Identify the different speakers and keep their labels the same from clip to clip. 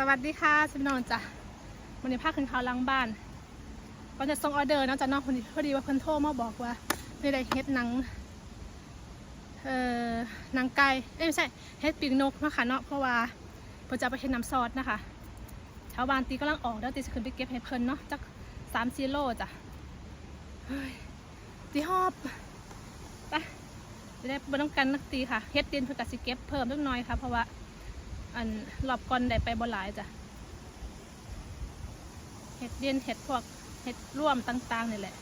Speaker 1: สวัสดีค่ะชิพี่น้องจ้ะวันนี้พาคขึ้นเขาหลังบ้านก่อนจะส่งออเดอร์นะจ้ะน้องพอดีพอดีว่าเพิ่นโทรมาบอกว่าไม่ได้เฮ็ดหนังเอ่อหนังไก่ไม่ใช่เฮ็ดปีกนกเนาะค่ะเนาะเพราะว่าเพิ่นจะไปเฮ็ดน้ำซอสนะคะชาวบ้านตีกำลังออกแล้วตีจะขึ้นไปเก็บให้เพิ่นเนาะจักสามสี่โลจ้ะเฮ้ยตีหอบไปจะได้บ่ต้องกันนักตีค่ะเฮ็ดดินเพื่อกสิเก็บเพิ่มเล็กน้อยค่ะเพราะว่า อันรอบก่อนได้ไปบ่หลายจ้ะเห็ดเดียนเห็ดพวกเห็ดร่วมต่างๆนี่แหละ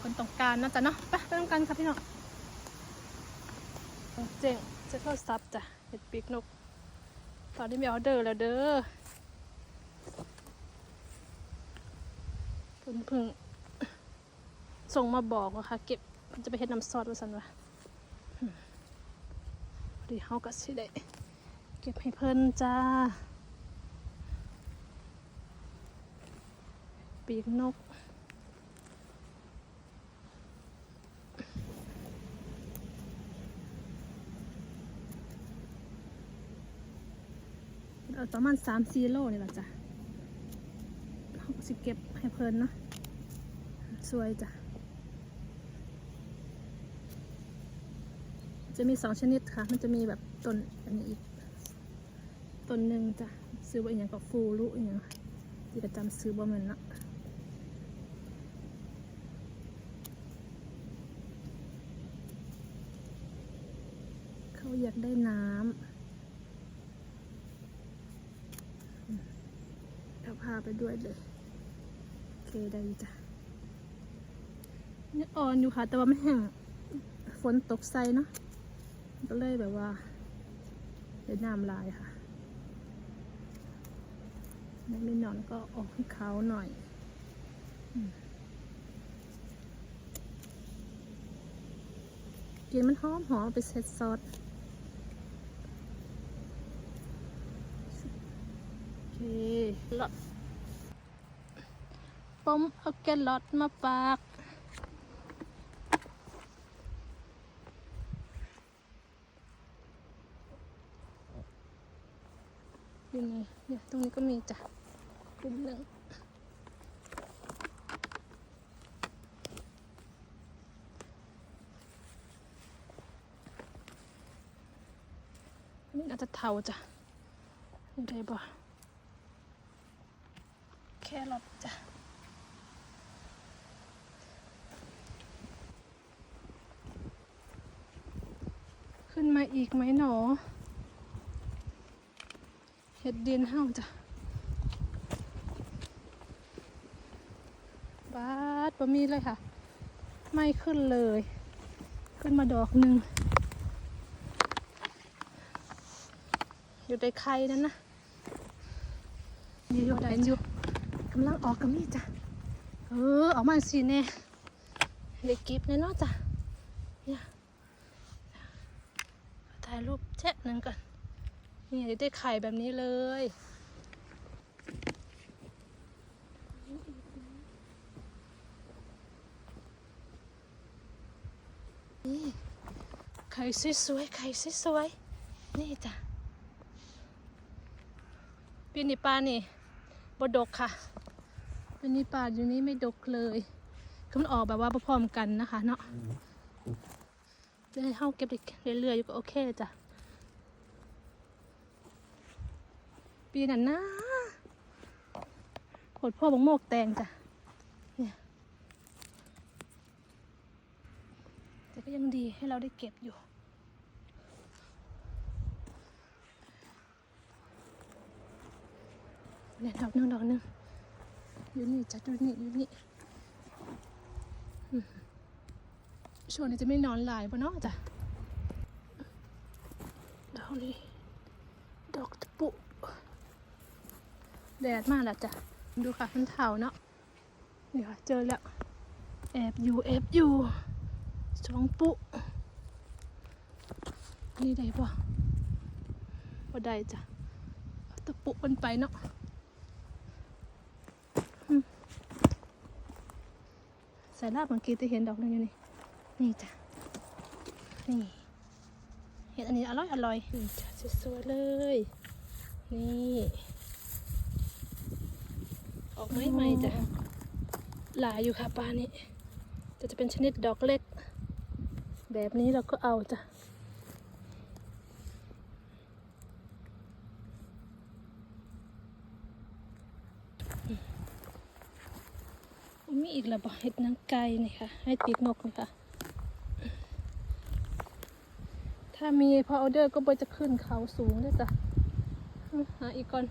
Speaker 1: คนต้องการนะจ้ะเนาะไปไปต้องกันครับพี่น้องเจ๋งจะโทรศัพท์จ้ะเห็ดปีกนก ตอนนี้มีออเดอร์แล้วเด้อเพิ่งเพิ่งส่งมาบอกว่าค่ะ เก็บจะไปเห็ดน้ำซอสว่าสันวะพอดีเฮาก็สิได้ เก็บให้เพิ่นจ้า ปีกนกเอาประมาณสามสี่โลนี่แหละจ้ะเขาก็สิเก็บให้เพิ่นเนาะ สวยจ้ะ จะมีสองชนิดค่ะ มันจะมีแบบต้นอันนี้อีก ต้นหนึ่งจ้ะซื้อว่าอย่างกับฟูรุอย่างที่ประจำซื้อบ่เหมือนเนะเขาอยากได้น้ำอืมเดี๋ยวพาไปด้วยเลย โอเคได้จ้ะนี่อ่อนอยู่ค่ะ แต่ว่าไม่แห้งฝนตกใส่เนาะก็เลยแบบว่าได้น้ำลายค่ะ นักเล่นนอนก็ออกให้เขาหน่อยอกลินมันหอมหอมไปเซ็ตซอสโอเคลอดปมเอาแกลอดมาฝากยังไงเนี่ยตรงนี้ก็มีจ้ะ กลุ่มหนึ่งอันนี่น่าจะเทาจ้ะได้บ่แครอทจ้ะขึ้นมาอีกไหมหนอเห็ดดินห้าจ้ะ บาดบะมีเลยค่ะ ไม่ขึ้นเลย ขึ้นมาดอกหนึ่ง อยู่ในไข่นั่นนะนี่อยู่ไหนอยู่กำลังออกกับมีจ้ะ เออ ออกมาสิแน่เด็กกิฟแน่เนอนจ้ะเนี่ยถ่ายรูปแชะหนึ่งก่อนนี่ได้ไข่แบบนี้เลย นี่ไข่สวยๆไข่สวยๆนี่จ้ะปีนี้ปลานี่บดกค่ะปีนี้ปลาอยู่นี้ไม่ดกเลยคือมันออกแบบว่าพร้อมกันนะคะ เนาะจะให้เข้าเก็บเรื่อยๆอยู่ก็โอเคจ้ะปีนั้นนะผดพ่อบังโมกแตงจ้ะเนี่ยแต่ก็ยังดีให้เราได้เก็บอยู่ เนี่ยดอกหนึงดอกหนึงอยู่นี่จ้ะอยู่นี่อยู่นี่ช่วงนี้จะไม่นอนหลายปะเนาะจ้ะดอกนี้ดอกตะปุแดดมากแล้วจ้ะ ดูค่ะมันเทาเนาะนี่ค่ะเจอแล้ว แอบอยู่แอบอยู่สองปุ นี่ได้ปะบ่ได้จ้ะตะปุมันไปเนาะ สาลาบเมื่อกี้ที่เห็นดอกนึงอยู่นี่นี่จ้ะนี่เห็นอันนี้อร่อยอร่อยนี่จ้ะสวยๆเลย นี่ออกไม้ใม่จ้ะหลายอยู่ค่ะปลานี้จะจะเป็นชนิดดอกเล็ก แบบนี้เราก็เอาจ้ะ กระบอเห็ดนางไก่นี่ค่ะให้ติดนกนี่ค่ะ ถ้ามีพอออเดอร์ก็บจะขึ้นเขาสูงด้วยจ้ะหาอีกก่อน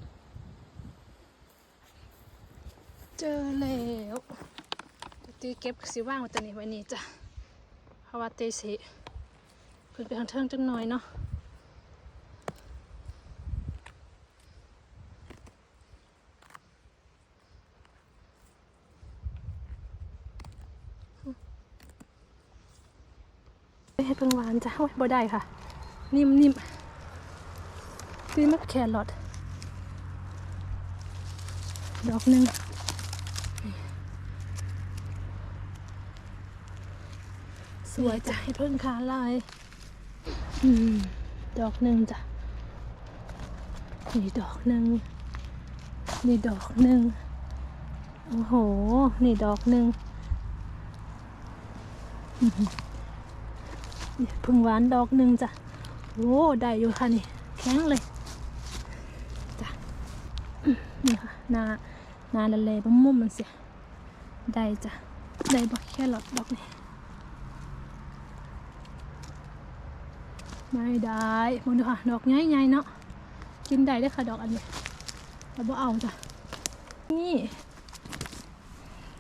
Speaker 1: เจอแล้วตีเก็บสิว่างไว้ตัวนี้ไว้นี่จ้ะเพราะว่าเตสิขึ้นไปทางเทิงจังหน่อยเนาะเฮ็ดเพิ่งหวานจะโอ้ยบ่ได้ค่ะ นิ่มนิ่มตีมักแครอทดอกหนึ่งสวยจ้ะให้เพิ่งขาลายอืมดอกหนึ่งจ้ะนี่ดอกหนึ่งนี่ดอกหนึ่งโอ้โห นี่ดอกหนึ่ง พึ่งหวานดอกหนึ่งจ้ะโอ้ได้อยู่ค่ะนี่แข็งเลยจ้ะนี่ค่ะนานาละเลบะมุมมันเสียได้จ้ะได้บอกแค่หลอดดอกนี่ไม่ได้มองดูค่ะดอกใหญ่ๆเนาะกินได้ได้ค่ะดอกอันนี้แต่บ่เอาจ้ะนี่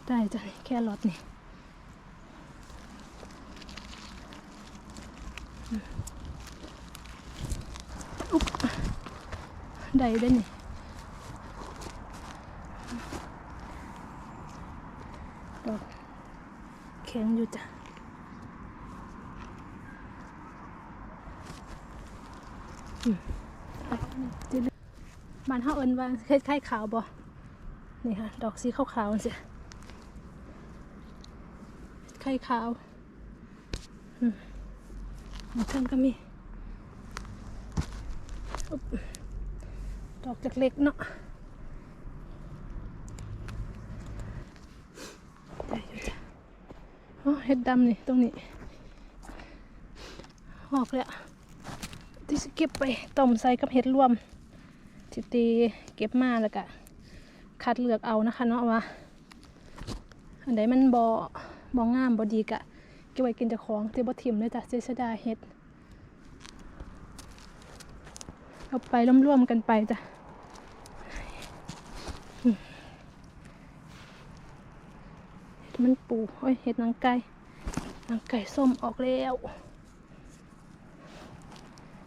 Speaker 1: ได้จ้ะแค่รอทนี่อืมอุ๊บ ได้ได้นี่ดอกแข็งอยู่จ้ะบ้านเฮาเอิ้นว่าคล้ายๆขาวบ่นี่ค่ะ ดอกสีขาวๆสิไข่ขาวอืม ของเพิ่นก็มีดอุ๊บดอกเล็กเนาะได้อยู่จ้ะอ๋อเห็ดดำนี่ตรงนี้ออกแล้วที่สเก็บไปต้มใส่กับเห็ดรวมที่ตีเก็บมาแล้วก็คัดเลือกเอานะคะเนาะว่าอันใดมันบอบองามบอดีกะ เก็บไว้กินเจ้าของที่บ่ถิ่มเลยจ้ะเจษดาเห็ดเอาไปร่วมๆกันไปจ้ะมันปูโอ้ยเห็ดนางไก่นางไก่ส้มออกแล้ว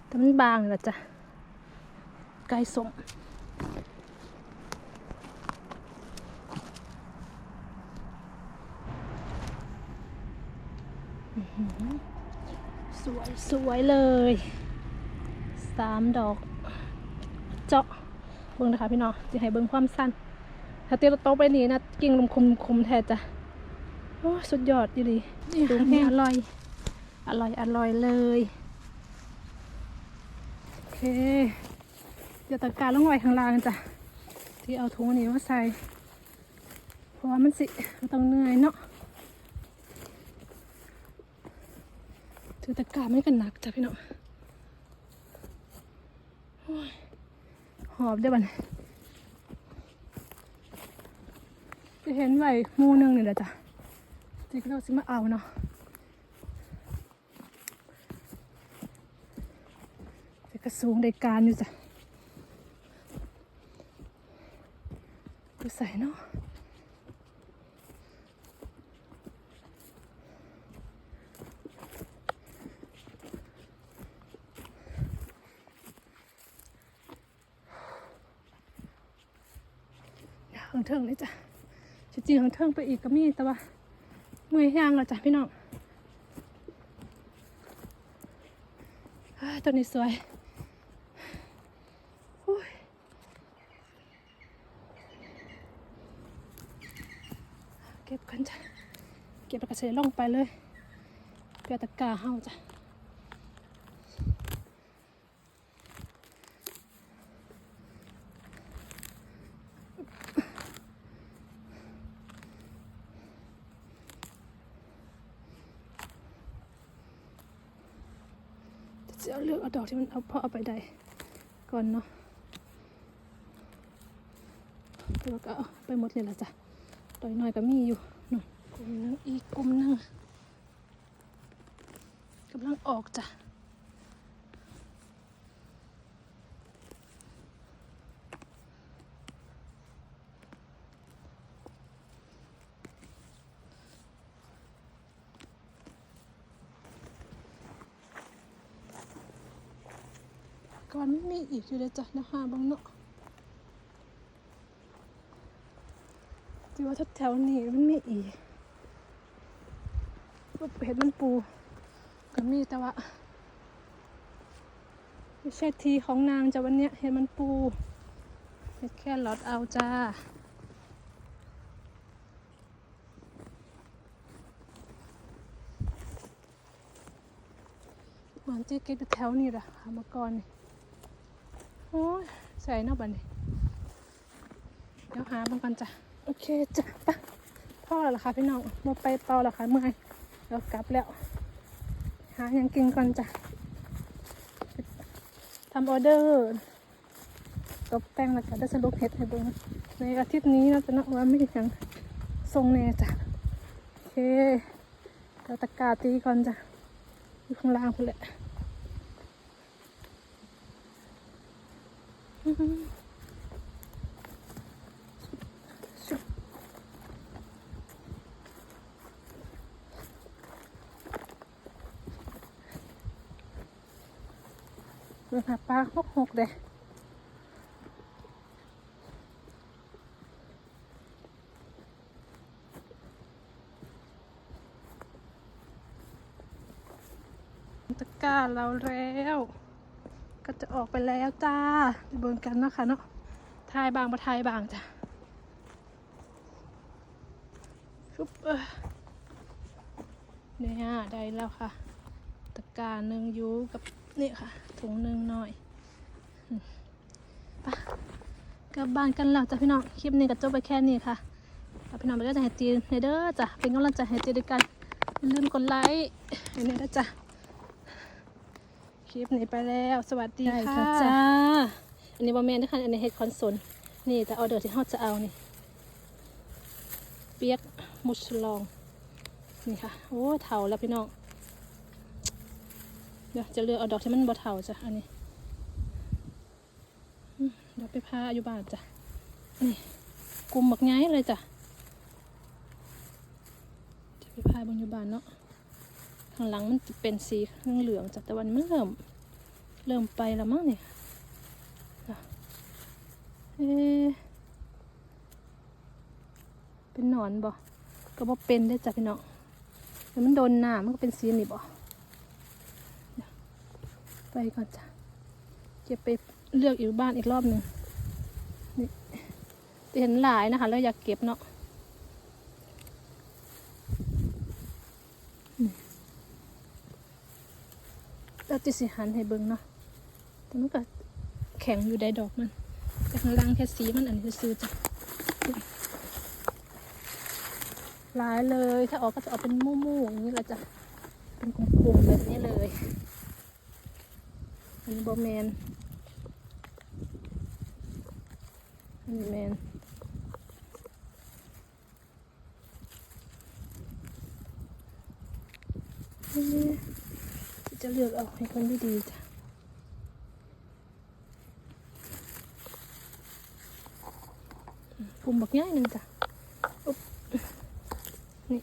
Speaker 1: แต่มันบางแหละจ้ะ ไก่ส้มอื้อหือ สวยสวยเลยสามดอก เจาะเบิ่งนะคะพี่น้องจะให้เบิ่งความสั้น ถ้าเตี้ยโตะไปนี่นะกิ่งลมคุมคุมแท้จ้ะโอ้สุดยอดอยู่ดีสูงแห้งอร่อย อร่อยอร่อยเลยโอเคเดี๋ยวตะกร้ารลงไว้ข้างล่างจ้ะที่เอาถุงอันนี้มาใส่ เพราะว่ามันสิมันต้องเหนื่อยเนาะ ถือตะกร้าไม่กันหนักจ้ะพี่น้องหอบได้บัดนจะเห็นไว้หมูนึงนี่แหละจ้ะที่เราสิมาเอาเนาะแต่ก็สูงได้การอยู่จ้ะดูใส่เนาะ หางเทิงเลยจ้ะจริงๆหางเทิงไปอีกก็มีแต่ว่าเมื่อยยางแล้วจ้ะพี่น้องอ้ายตัวนี้สวยเก็บกันจ้ะ เก็บแล้วก็เสลงไปเลยเกลือตะกาเฮาจ้ะ น ดอกที่มันเอาพอเอาไปได้ก่อนเนาะแล้วก็ไปหมดเลยละจ้ะดอยน้อยก็มีอยู่นู่นกลุ่มหนึงอีกกลุ่มหนึงกำลังออกจ้ะ อนไม่มีอีกอยู่เลยจ้ะนะคะบางเนาะที่ว่าแถวนี้มันมีอีกรูปเห็ดมันปูก็มีแต่ว่าไม่ใช่ทีของนางจ้ะวันเนี้ยเห็ดมันปูเห็ดแค่ลอดเอาจ้าหวานเจ๊เก็บแถวนี้แหละค่ะมื่อก่อนนี่ โอ้ยใส่เนอกบันนี่เดี๋ยวหาบางกันจ้ะ โอเคจ้ะไปะพ่อแล้วล่ะค่ะพี่น้องมาไปเปาแล้วค่ะเมื่อยเดี๋ยวกลับแล้ว หายังกินก่อนจ้ะทำออเดอร์ตบแต่งแล้วก็ได้สรุปเฮ็ดให้เบิ่งในอาทิตย์นี้เราจะนักว่าไม่ยังทรงแน่จ้ะ โอเคเดี๋ยวตะกร้าตีก่อนจ้ะ อยู่ข้างล่างพุ่นแหละอื้อหือชุบ เรือหาปลาหกหกเด้ตะกร้าเราแล้ว จะออกไปแล้วจ้าไปเบิ่งกันเนาะคะเนาะทายบางประทายบางจ้ะชุบเออเนี่ยได้แล้วค่ะ ตะกร้าหนึ่งยูกับนี่ค่ะ ถุงหนึ่งหน่อยอืมไปกลับบ้านกันแล้วจ้ะพี่น้อง คลิปนี้ก็จบไปแค่นี้ค่ะแล้วพี่น้องไปก็จะให้จีนในเด้อจ้ะ เป็นกำลังใจให้จีนด้วยกันอย่าลืมกดไลค์ให้เนี่ยนะจ้ะ ลิปนี้ไปแล้ว สวัสดี
Speaker 2: ได้
Speaker 1: ค่ะ
Speaker 2: ค่ะจ้า
Speaker 1: อันนี้บอแมนนะคะอันนี้เฮ็ดคอนโซลนี่แต่ออเดอร์ที่เขาจะเอานี่เปียกมุชลอง นี่ค่ะ โอ้เถาแล้วพี่น้อง เดี๋ยวจะเลือกเอาดอกที่มันบ่เถาจ้ะอันนี้อืมเดี๋ยวไปพาอยู่บ้านจ้ะนี่กลุ่มบักง่ายเลยจ้ะจะไปพาบนอยู่บ้านเนาะ ข้างหลังมันจะเป็นสีเหลืองจ้ะแต่วันมันเริ่ม เริ่มไปแล้วมั้งเนี่ยเอเป็นหนอนบ่ก็บ่เป็นได้จ้ะพี่น้องแต่มันโดนหน้ามันก็เป็นสีนี่บ่ไปก่อนจ้ะเก็บไปเลือกอีกบ้านอีกรอบหนึ่งนี่เห็นหลายนะคะ แล้วอยากเก็บเนาะ เราจะสิหันให้เบิ่งเนาะแต่มันก็แข็งอยู่ได้ดอกมันแต่ข้างล่างแค่สีมันอันนี้ซื้อจ้ะหลายเลยถ้าออกก็จะออกเป็นมู่ๆอย่างนี้ละจ้ะเป็นกลมๆแบบนี้เลยอันนี้บอแมนอันนี้แมนนี่ จะเลือกเอาให้คนดีๆจ้ะปุ่มบักง่ายหนึ่งจ้ะอุ๊บนี่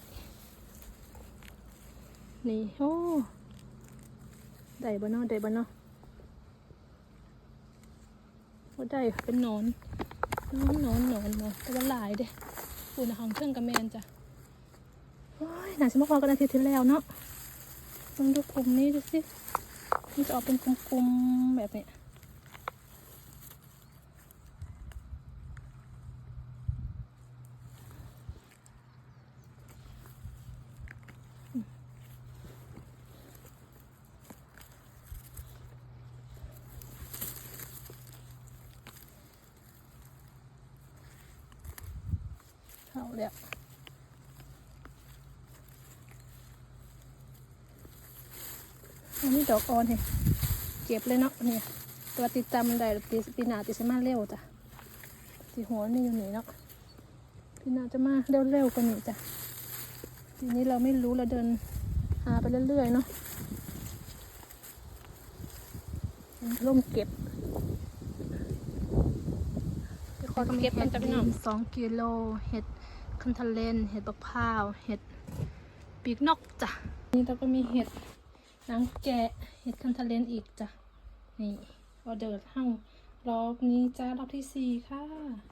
Speaker 1: นี่โอ้ได้บ่เนาะได้บ่เนาะโอ้ได้เป็นนอนนอนนอนนอนนอนแต่ว่าหลายเด้ปุ่นของเครื่องกระแมนจ้ะโอ้ยน่าจะมาพอกันอาทิตย์ที่แล้วเนาะ ลองดูกลุ่มนี้ดูสิมันจะออกเป็นกลุ่มๆแบบนี้ยเอาแล้วอั นนี้ดอกอ่อนเห็นก็บเลยเนาะนี่ตัวติดจำได้ปีปีหน้าติดสมาเร็วจ้ะสีหัวนี่อยู่นี่เนาะปีหน้าจะมาเร็วๆกว่านี้จ้ะทีนี้เราไม่รู้เราเดินหาไปเรื่อยๆเนาะร่มเก็บขอเก็บมันจะพี่น้องสองกิโลเห็ดคันทะเลนเห็ดบักพร้าว เห็ดปีกนกจ้ะ นี่เราก็มีเห็ด หนังแกะเห็ดคันทะเลนอีกจ้ะ นี่ออเดอร์เท่ารอบนี้จ้ารอบที่สี่ค่ะ